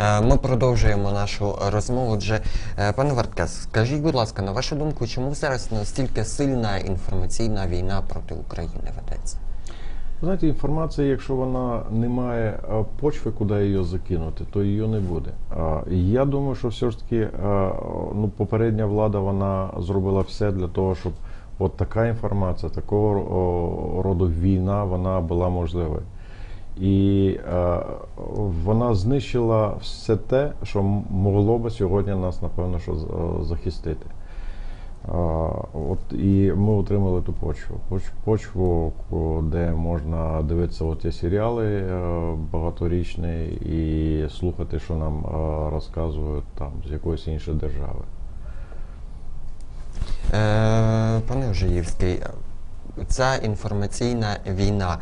Е, Ми продовжуємо нашу розмову. Отже, е, пане Варткес, скажіть, будь ласка, на вашу думку, чому зараз настільки сильна інформаційна війна проти України ведеться? Знаєте, інформація, якщо вона не має е, почви, куди її закинути, то її не буде. Я думаю, що все ж таки ну, попередня влада вона зробила все для того, щоб от така інформація, такого роду війна, вона була можливою. І е, вона знищила все те, що могло би сьогодні нас, напевно, що е, захистити. От і ми отримали ту почву. Почву, де можна дивитися ті серіали е, багаторічні і слухати, що нам е, розказують там з якоїсь іншої держави. Е, Пане Ожиївський, е, ця інформаційна війна,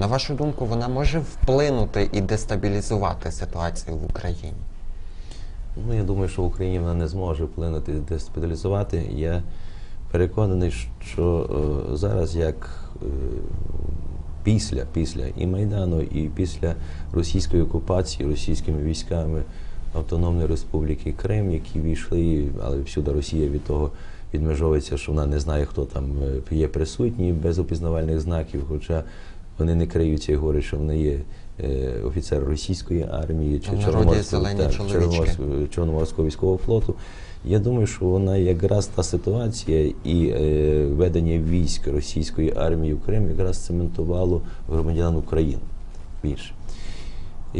на вашу думку, вона може вплинути і дестабілізувати ситуацію в Україні? Ну, я думаю, що Україна вона не зможе вплинути дестабілізувати. Я переконаний, що е, зараз, як е, після, після і Майдану, і після російської окупації російськими військами Автономної Республіки Крим, які війшли, але всюди Росія від того відмежовується, що вона не знає, хто там е, є присутній без опізнавальних знаків, хоча вони не криються і говорять, що вони є е, офіцер російської армії чи Чорноморського, Чорноморського військового флоту. Я думаю, що вона якраз та ситуація і е, ведення військ російської армії в Крим якраз цементувало громадян України більше.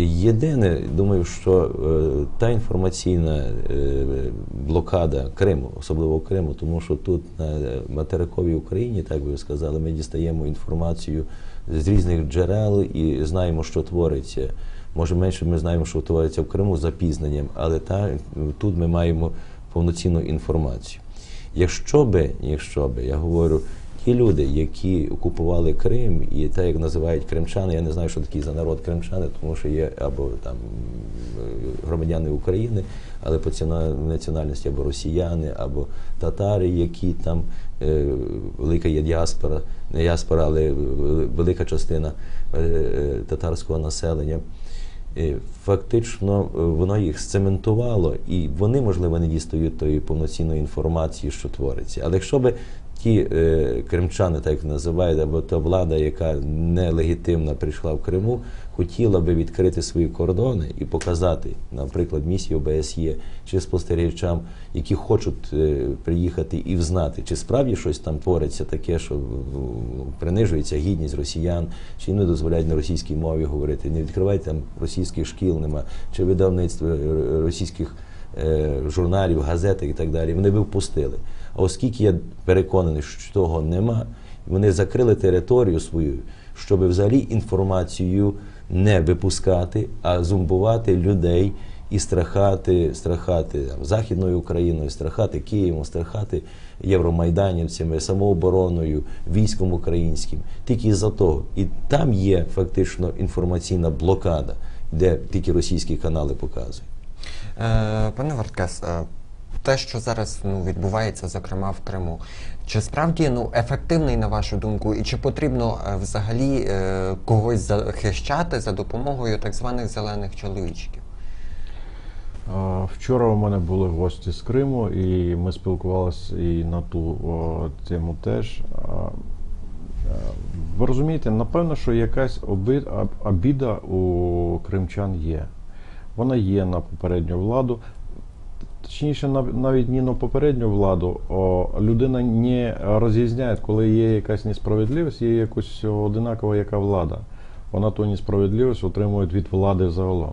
Єдине, думаю, що е, та інформаційна е, блокада Криму, особливо Криму, тому що тут на материковій Україні, так би ви сказали, ми дістаємо інформацію з різних джерел і знаємо, що твориться. Може, менше ми знаємо, що твориться в Криму з запізненням, але та, тут ми маємо повноцінну інформацію. Якщо би, якщо би, я говорю, ті люди, які окупували Крим, і те, як називають кримчани, я не знаю, що такі за народ кримчани, тому що є або там е, громадяни України, але по національності або росіяни, або татари, які там е, велика є діаспора, не діаспора, але велика частина е, татарського населення. Фактично воно їх сцементувало, і вони, можливо, не дістають тої повноцінної інформації, що твориться. Але якщо би ті е, кримчани, так називають, або та влада, яка нелегітимна прийшла в Криму, хотіла би відкрити свої кордони і показати, наприклад, місію ОБСЄ чи спостерігачам, які хочуть е, приїхати і взнати, чи справді щось там твориться таке, що принижується гідність росіян, чи не дозволяють на російській мові говорити, не відкривають там російських шкіл, нема, чи видавництво е, російських журналів, газет і так далі, вони би впустили. А оскільки я переконаний, що того нема, вони закрили територію свою, щоб взагалі інформацію не випускати, а зумбувати людей і страхати, страхати там, Західною Україною, страхати Києвом, страхати євромайданівцями, самообороною, військом українським. Тільки за того. І там є фактично інформаційна блокада, де тільки російські канали показують. Е, Пане Варткес, е, те, що зараз ну, відбувається, зокрема в Криму, чи справді ну, ефективний, на вашу думку, і чи потрібно е, взагалі когось захищати за допомогою так званих зелених чоловічків? Вчора у мене були гості з Криму, і ми спілкувалися і на ту тему теж. Ви розумієте, напевно, що якась обіда у кримчан є. Вона є на попередню владу. Точніше, нав- навіть не на попередню владу, людина не розрізняє, коли є якась несправедливість, є якось одинакова яка влада. Вона ту несправедливість отримує від влади загалом.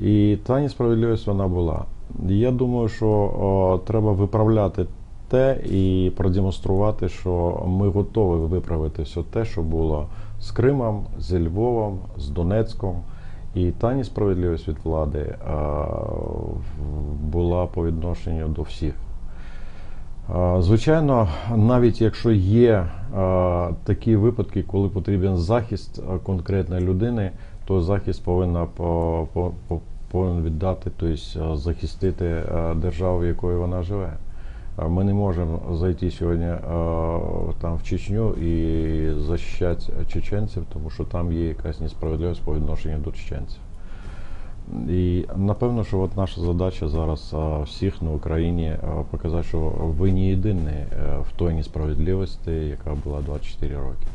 І та несправедливість вона була. Я думаю, що о, треба виправляти те і продемонструвати, що ми готові виправити все те, що було з Кримом, з Львовом, з Донецьком. І та несправедливість від влади а, була по відношенню до всіх. А, Звичайно, навіть якщо є а, такі випадки, коли потрібен захист конкретної людини, то захист повинна по, по, по- повинен віддати, тобто захистити державу, в якої вона живе. Ми не можемо зайти сьогодні е, там в Чечню і захищати чеченців, тому що там є якась несправедливість по відношенню до чеченців. І напевно, що от наша задача зараз всіх на Україні показати, що ви не єдині е, в той несправедливості, яка була 24 роки.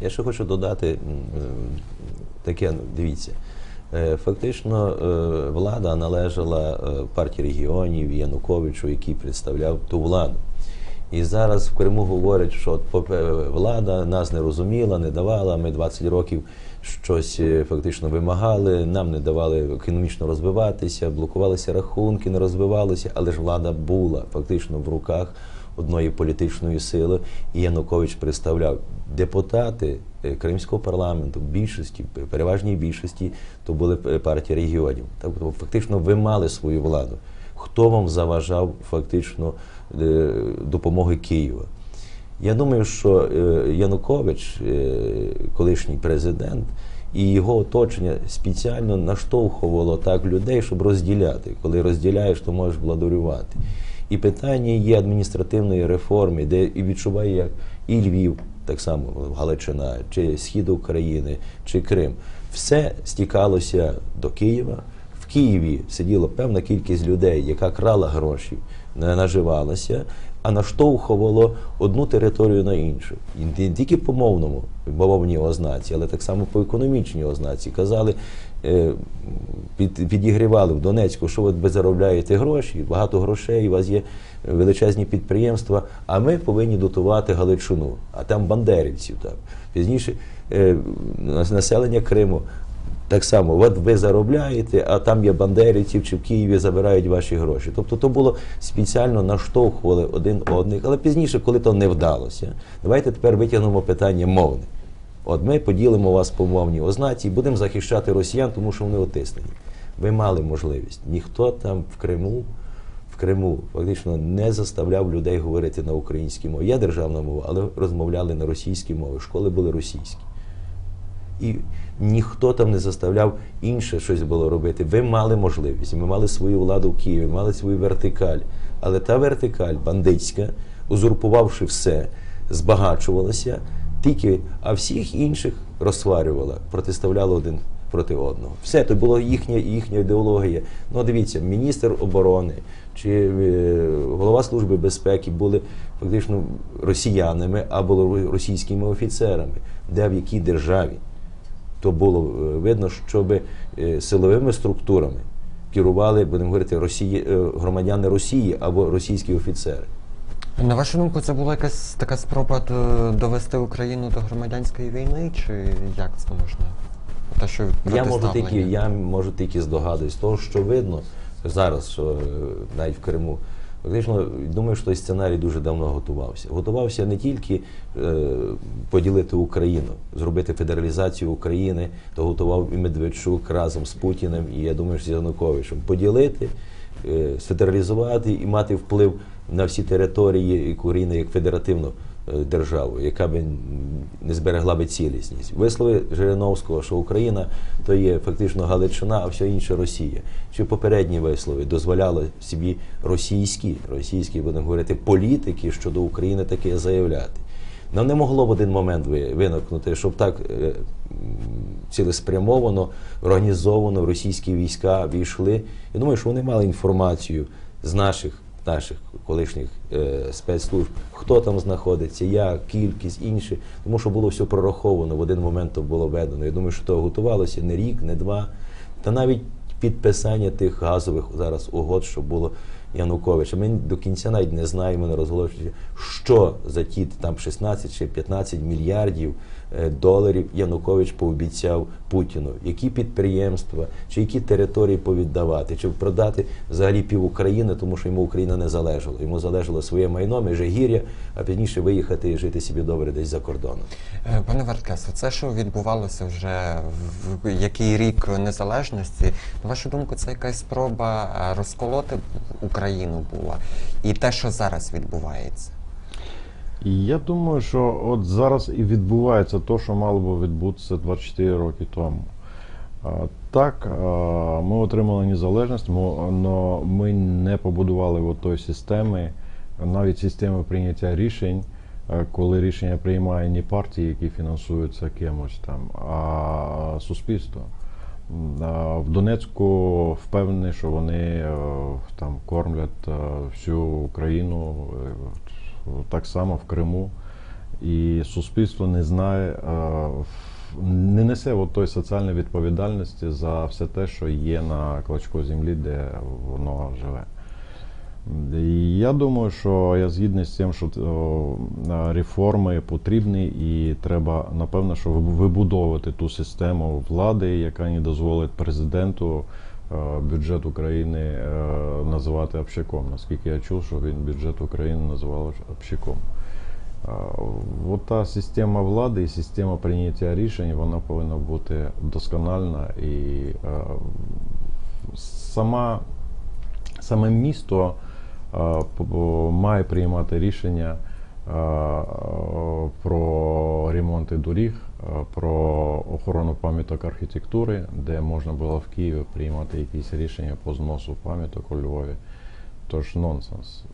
Я ще хочу додати е, таке, дивіться. Е, Фактично е, влада належала е, партії регіонів Януковичу, який представляв ту владу. І зараз в Криму говорять, що влада нас не розуміла, не давала. Ми 20 років щось фактично вимагали, нам не давали економічно розвиватися, блокувалися рахунки, не розвивалися, але ж влада була фактично в руках одної політичної сили. І Янукович представляв депутати е, Кримського парламенту, більшості, в переважній більшості, то були е, партії регіонів. Тобто фактично ви мали свою владу. Хто вам заважав фактично е, допомоги Києва? Я думаю, що е, Янукович, е, колишній президент, і його оточення спеціально наштовхувало так людей, щоб розділяти. Коли розділяєш, то можеш владарювати. І питання є адміністративної реформи, де і відчуває як і Львів, так само Галичина, чи Схід України, чи Крим. Все стікалося до Києва. В Києві сиділа певна кількість людей, яка крала гроші, не наживалася, а наштовхувало одну територію на іншу. І не тільки по мовному, мовній ознаці, але так само по економічній ознаці. Казали, під, підігрівали в Донецьку, що ви заробляєте гроші, багато грошей, у вас є величезні підприємства, а ми повинні дотувати Галичину, а там бандерівців. Там. Пізніше е, населення Криму. Так само, от ви заробляєте, а там є бандерівців чи в Києві забирають ваші гроші. Тобто то було спеціально наштовхували один одних, але пізніше, коли то не вдалося, давайте тепер витягнемо питання мовне. От ми поділимо вас по мовній ознаці і будемо захищати росіян, тому що вони отиснені. Ви мали можливість. Ніхто там в Криму, в Криму фактично не заставляв людей говорити на українській мові. Є державна мова, але розмовляли на російській мові. Школи були російські. І ніхто там не заставляв інше щось було робити. Ви мали можливість, ми мали свою владу в Києві, мали свою вертикаль. Але та вертикаль бандитська, узурпувавши все, збагачувалася тільки, а всіх інших розсварювала, протиставляла один проти одного. Все, то була їхня, їхня ідеологія. Ну, дивіться, міністр оборони чи е, голова Служби безпеки були фактично росіянами або російськими офіцерами, де в якій державі то було е, видно, щоб е, силовими структурами керували, будемо говорити, Росії, громадяни Росії або російські офіцери. На вашу думку, це була якась така спроба довести Україну до громадянської війни, чи як це можна? Те, що Я можу тільки, я можу тільки здогадуватись, того, що видно зараз, що е, навіть в Криму. Фактично, думаю, що той сценарій дуже давно готувався. Готувався не тільки е, поділити Україну, зробити федералізацію України, то готував і Медведчук разом з Путіним, і я думаю, що з Януковичем. Поділити, е, сфедералізувати і мати вплив на всі території України як федеративну е, державу, яка би не зберегла би цілісність. Вислови Жириновського, що Україна то є фактично Галичина, а все інше Росія. Чи попередні вислови дозволяли собі російські, російські, будемо говорити, політики щодо України таке заявляти. Нам не могло в один момент виникнути, щоб так е, цілеспрямовано, організовано російські війська війшли. Я думаю, що вони мали інформацію з наших наших колишніх е, спецслужб, хто там знаходиться, як, кількість, інше, тому що було все прораховано, в один момент то було ведено. Я думаю, що то готувалося не рік, не два, та навіть підписання тих газових зараз угод, що було Януковича. Ми до кінця навіть не знаємо, не розголошуємо, що за ті там 16 чи 15 мільярдів е, доларів Янукович пообіцяв Путіну, які підприємства, чи які території повіддавати, чи продати взагалі пів України, тому що йому Україна не залежала. Йому залежало своє майно, межигір'я, а пізніше виїхати і жити собі добре десь за кордоном. Е, Пане Варткес, це, що відбувалося вже в який рік незалежності, на вашу думку, це якась спроба е, розколоти Україну була? І те, що зараз відбувається? Я думаю, що от зараз і відбувається те, що мало би відбутися 24 роки тому. Так, ми отримали незалежність, але ми не побудували от тої системи, навіть система прийняття рішень, коли рішення приймає не партії, які фінансуються кимось там, а суспільство. В Донецьку впевнений, що вони е, там кормлять е, всю Україну е, так само в Криму. І суспільство не знає, не несе от той соціальної відповідальності за все те, що є на клочку землі, де воно живе. Я думаю, що я згідний з тим, що реформи потрібні, і треба, напевно, що вибудовувати ту систему влади, яка не дозволить президенту е, бюджет України е, називати общаком. Наскільки я чув, що він бюджет України називав общаком. От та система влади і система прийняття рішень вона повинна бути доскональна і е, сама, саме місто має приймати рішення е, е, про ремонти доріг, е, про охорону пам'яток архітектури, де можна було в Києві приймати якісь рішення по зносу пам'яток у Львові. Тож нонсенс.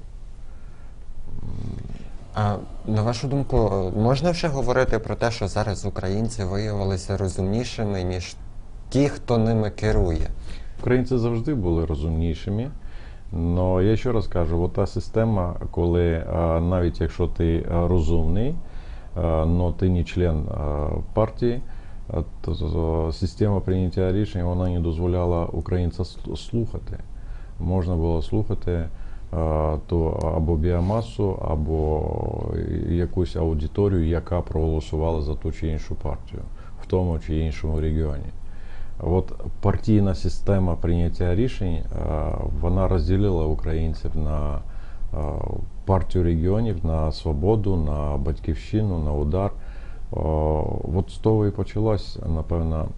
А на вашу думку, можна вже говорити про те, що зараз українці виявилися розумнішими, ніж ті, хто ними керує? Українці завжди були розумнішими. Но я ще раз кажу, та система, коли навіть якщо ти розумний, але ти не член партії, то система прийняття рішень вона не дозволяла українцям слухати. Можна було слухати то або біомасу, або якусь аудиторію, яка проголосувала за ту чи іншу партію в тому чи іншому регіоні. От партійна система прийняття рішень, е, вона розділила українців на е, партію регіонів, на свободу, на батьківщину, на удар. От з того і почалось, напевно,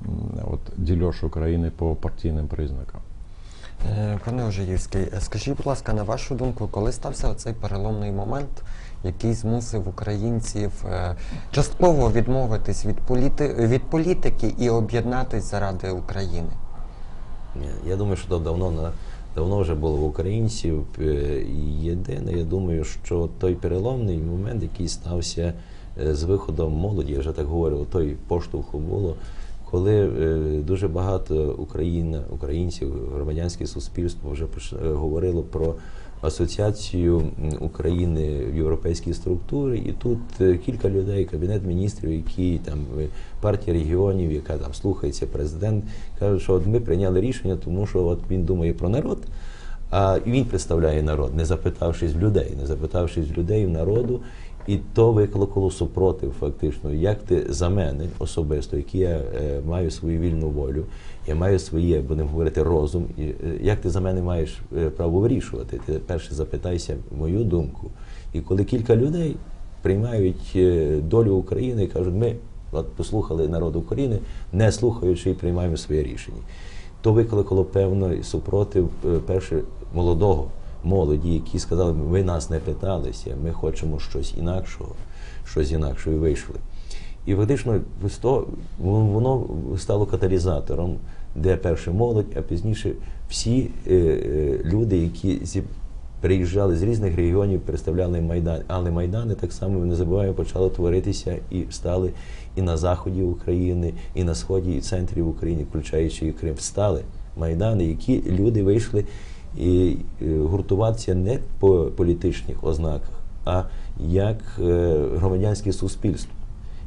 от дільош України по партійним признакам. Е, Пане Ожиївський, е, скажіть, будь ласка, на вашу думку, коли стався оцей переломний момент, який змусив українців е, частково відмовитись від, політи... від політики і об'єднатись заради України? Я думаю, що то давно давно вже було в українців. Е, Єдине, я думаю, що той переломний момент, який стався е, з виходом молоді, я вже так говорив, той поштовху було, коли дуже багато Україна, українців, громадянське суспільство вже говорило про асоціацію України в європейській структурі, і тут е, кілька людей, кабінет міністрів, які там е, партія регіонів, яка там слухається президент, кажуть, що от ми прийняли рішення, тому що от він думає про народ. А він представляє народ, не запитавшись в людей, не запитавшись в людей, в народу, і то викликало супротив, фактично. Як ти за мене особисто, який я е, маю свою вільну волю, я маю своє, будемо говорити, розум. І, е, як ти за мене маєш е, право вирішувати? Ти перше запитайся мою думку. І коли кілька людей приймають е, долю України і кажуть, ми от послухали народ України, не слухаючи і приймаємо своє рішення то викликало певно супротив перше молодого молоді, які сказали, ви нас не питалися, ми хочемо щось інакшого, щось інакше і вийшли. І фактично воно стало каталізатором, де перше молодь, а пізніше всі е, е, люди, які приїжджали з різних регіонів, представляли Майдан. Але Майдани так само не забуваємо, почали творитися і стали і на заході України, і на сході, і центрі України, включаючи і Крим, стали майдани, які люди вийшли і е, гуртуватися не по політичних ознаках, а як громадянське суспільство,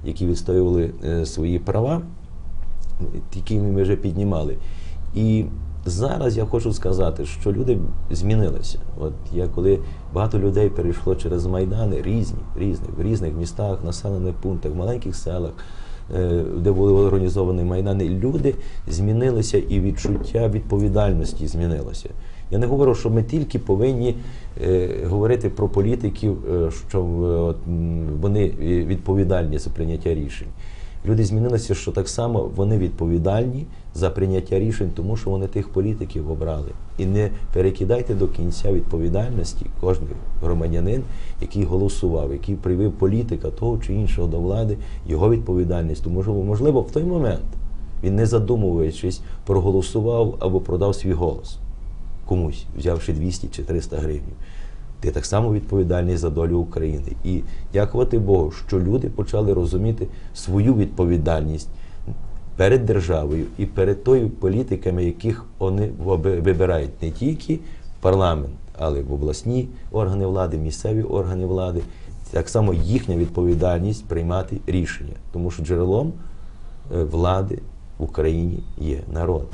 які відстоювали е, свої права, які ми вже піднімали. І зараз я хочу сказати, що люди змінилися. От я коли багато людей перейшло через майдани, різні, різні, в різних містах, населених пунктах, маленьких селах, е, де були організовані майдани, люди змінилися і відчуття відповідальності змінилося. Я не говорю, що ми тільки повинні е, говорити про політиків, е, що е, вони відповідальні за прийняття рішень. Люди змінилися, що так само вони відповідальні за прийняття рішень, тому що вони тих політиків обрали. І не перекидайте до кінця відповідальності кожен громадянин, який голосував, який привів політика того чи іншого до влади, його відповідальність. Тому що, можливо, в той момент він, не задумуючись, проголосував або продав свій голос комусь, взявши 200 чи 300 гривень. ти так само відповідальний за долю України. І дякувати Богу, що люди почали розуміти свою відповідальність перед державою і перед тою політиками, яких вони вибирають не тільки парламент, але й обласні органи влади, місцеві органи влади. Так само їхня відповідальність приймати рішення, тому що джерелом е, влади в Україні є народ.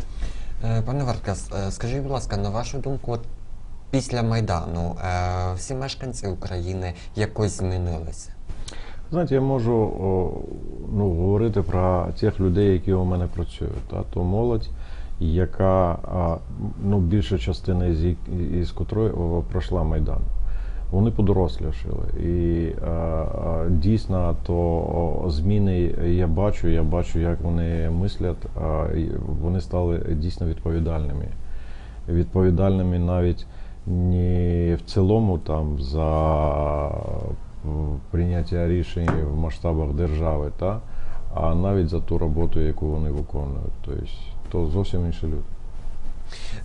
Е, Пане Варткас, е, скажіть, будь ласка, на вашу думку, от після Майдану е, всі мешканці України якось змінилися? Знаєте, я можу ну, говорити про тих людей, які у мене працюють. Та, то молодь, яка ну, більша частина із, із котрої пройшла Майдан. Вони подорослішали. І а, а, дійсно, то зміни я бачу, я бачу, як вони мислять, вони стали дійсно відповідальними. Відповідальними навіть не в цілому там за прийняття рішень в масштабах держави, та, а навіть за ту роботу, яку вони виконують. Тобто, то зовсім інші люди.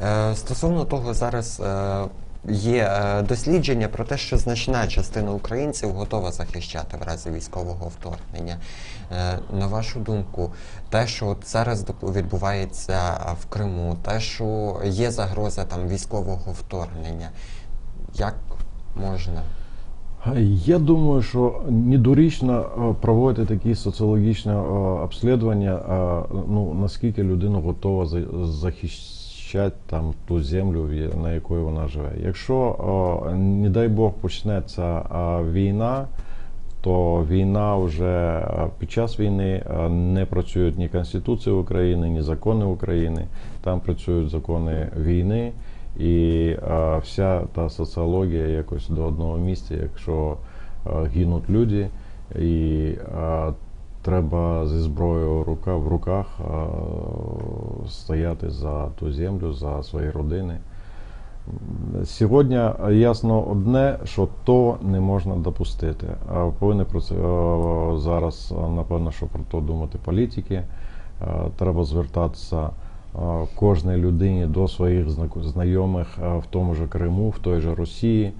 Е, Стосовно того, зараз е, є е, дослідження про те, що значна частина українців готова захищати в разі військового вторгнення. Е, На вашу думку, те, що от зараз відбувається в Криму, те, що є загроза там військового вторгнення, як можна? Я думаю, що недорічно е, проводити такі соціологічні обслідування, ну, наскільки людина готова за- захищати там ту землю, на якої вона живе. Якщо, не дай Бог, почнеться війна, то війна вже під час війни не працюють ні Конституція України, ні закони України. Там працюють закони війни. І вся та соціологія якось до одного місця, якщо гинуть люди, і треба зі зброєю рука в руках стояти за ту землю, за свої родини. Сьогодні ясно одне, що то не можна допустити. Повинні про це зараз, напевно, що про то думати політики. Треба звертатися кожній людині до своїх зна- знайомих в тому же Криму, в той же Росії,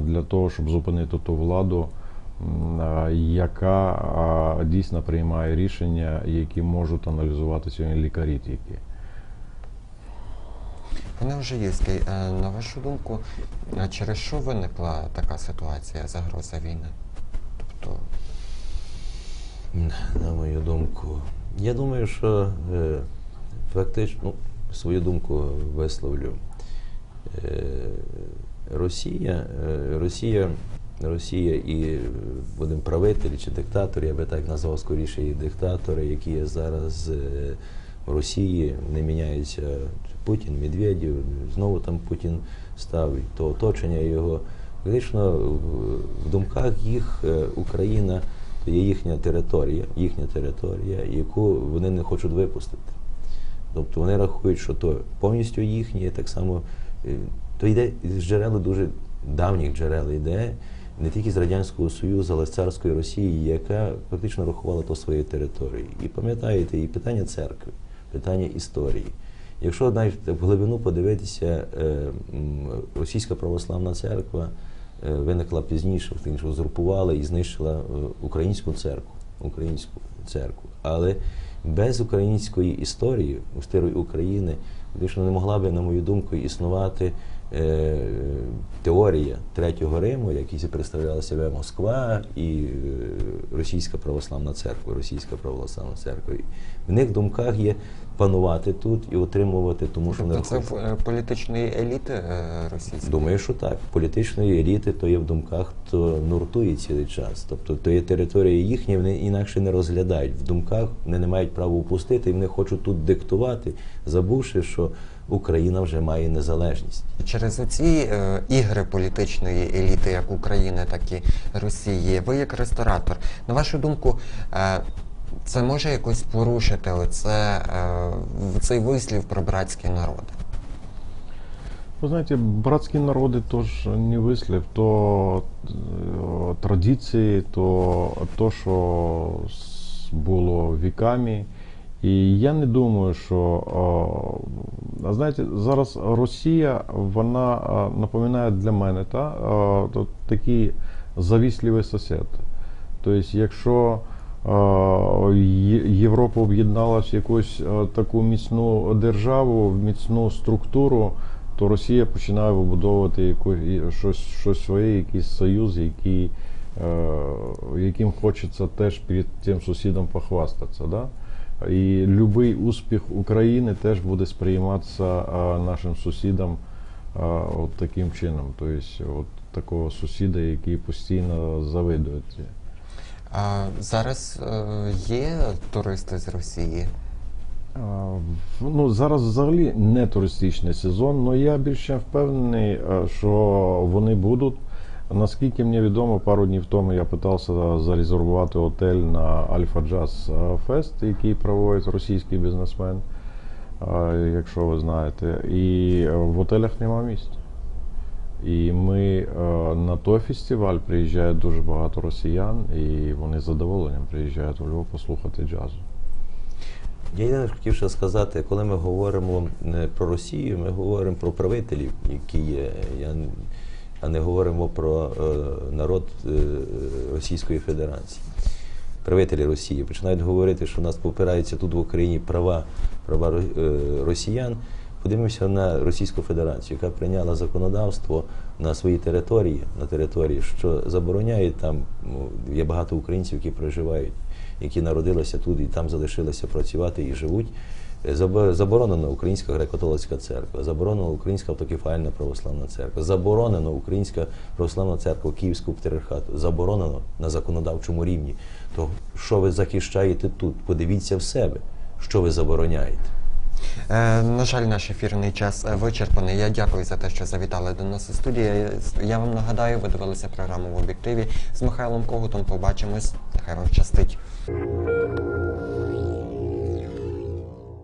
для того, щоб зупинити ту владу, яка дійсно приймає рішення, які можуть аналізувати сьогодні лікарі тільки. Пане Ожиївський, е, на вашу думку, через що виникла така ситуація, загроза війни? Тобто, На мою думку, я думаю, що е, фактично ну, свою думку висловлю. Е, Росія, Росія, Росія і е, будемо правителі чи диктатори, я би так назвав скоріше і диктатори, які є зараз е, в Росії, не міняються Путін, Медведєв, знову там Путін став, то оточення його. Фактично в, думках їх е, Україна то є їхня територія, їхня територія, яку вони не хочуть випустити. Тобто вони рахують, що то повністю їхнє, так само то йде з джерел дуже давніх джерел, йде не тільки з Радянського Союзу, але з царської Росії, яка фактично рахувала то своєю територією. І пам'ятаєте, і питання церкви, питання історії. Якщо навіть в глибину подивитися, е, російська православна церква е, виникла пізніше, тим, що узурпувала і знищила е, українську церкву, українську церкву. Але без української історії, історії України, фактично не могла би, на мою думку, існувати теорія Третього Риму, які представляла себе Москва і е, Російська православна церква, Російська православна церква. В них думках є панувати тут і отримувати, тому що тобто це е, політичної еліти е, російської? Думаю, що так. Політичної еліти то є в думках, то нуртує цілий час. Тобто то є територія їхня, вони інакше не розглядають. В думках вони не мають права упустити, і вони хочуть тут диктувати, забувши, що Україна вже має незалежність. Через оці е, ігри політичної еліти, як України, так і Росії, ви як ресторатор, на вашу думку, е, це може якось порушити оце, е, цей вислів про братські народи? Ви знаєте, братські народи тож не вислів, то е, традиції, то то, що було віками, І я не думаю, що а знаєте, зараз Росія вона напоминає для мене та, такий завісливий сусід. Тобто, якщо Європа об'єдналася в якусь таку міцну державу, міцну структуру, то Росія починає вибудовувати яку, і щось, щось своє, якийсь союз, який, е, яким хочеться теж перед тим сусідом похвастатися. Да? І будь-який успіх України теж буде сприйматися нашим сусідом а, от таким чином. Тобто, от такого сусіда, який постійно завидує. А зараз е, є туристи з Росії? Ну, зараз взагалі не туристичний сезон, але я більше впевнений, е, що вони будуть. Наскільки мені відомо, пару днів тому я питався зарезервувати готель на Альфа Джаз Фест, який проводить російський бізнесмен, е, якщо ви знаєте. І в готелях нема місць. І ми е, на той фестиваль приїжджає дуже багато росіян, і вони з задоволенням приїжджають у Львов послухати джазу. Я єдине хотів ще сказати, коли ми говоримо не про Росію, ми говоримо про правителів, які є, я, а не говоримо про е, народ е, Російської Федерації. Правителі Росії починають говорити, що у нас попираються тут в Україні права, права е, росіян. Подивимося на Російську Федерацію, яка прийняла законодавство на своїй території, на території, що забороняє там. Ну, є багато українців, які проживають, які народилися тут і там залишилися працювати і живуть. Е, забо- Заборонена Українська греко-католицька церква, заборонена Українська автокефальна православна церква, заборонена Українська православна церква Київського патріархату, заборонено на законодавчому рівні. То що ви захищаєте тут? Подивіться в себе, що ви забороняєте. Е, на жаль, наш ефірний час е, вичерпаний. Я дякую за те, що завітали до нас у студії. Я- Я вам нагадаю, ви дивилися програму в об'єктиві з Михайлом Когутом. Побачимось. Нехай вам щастить.